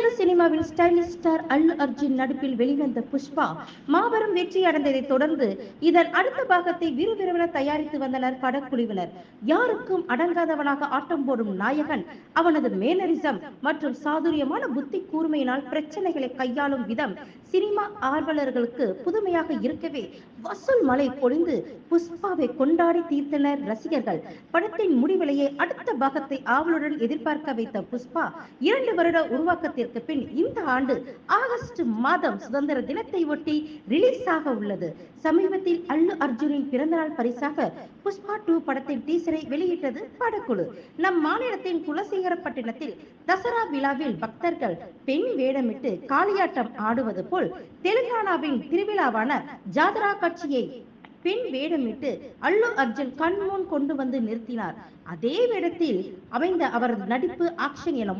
தெலுங்கு சினிமாவில் stylish star அல்லு அர்ஜுன் நடிப்பில் வெளிவந்த புஷ்பா மாபெரும் வெற்றி அடைந்ததை தொடர்ந்து இதன் அடுத்த பாகத்தை விறுவிறுவென தயாரித்து வந்தனர் படக்குழுவினர். யாருக்கும் அடங்காதவனாக ஆட்டம் போடும் நாயகன் அவனது மேனரிசம் மற்றும் சாதுரியமான புத்தி கூர்மையினால் பிரச்சனைகளை கையாளும் விதம் சினிமா ஆர்வலர்களுக்கு புதுமையாக இருக்கவே வசூல் மலை பொழிந்து புஷ்பாவை கொண்டாடி தீர்த்தனர் ரசிகர்கள். படத்தின் முடிவிலேயே அடுத்த பாகத்தை ஆவலுடன் எதிர்பார்க்க வைத்த புஷ்பா இரண்டு வருட உருவாக்கத்திற்கு பின் இந்த ஆண்டு ஆகஸ்ட் மாதம் சுதந்திர தினத்தை ஒட்டி ரிலீஸ் ஆக உள்ளது. சமீபத்தில் அல்லு அர்ஜுனின் பிறந்தநாள் பரிசாக புஷ்பா டூ படத்தின் டீசரை வெளியிட்டது படக்குழு. நம் மாநிலத்தின் குலசேகரப்பட்டினத்தில் தசரா விழாவில் பக்தர்கள் பெண் வேடமிட்டு காளியாட்டம் ஆடுவது போல் தெலுங்கானாவின் திருவிழாவான ஜாதரா கட்சியை பெண் வேடமிட்டு அல்லு அர்ஜுன் கண்முன் கொண்டு வந்து நிறுத்தினார். அதே வேடத்தில் அமைந்த அவரது நடிப்பு ஆக்ஷன் என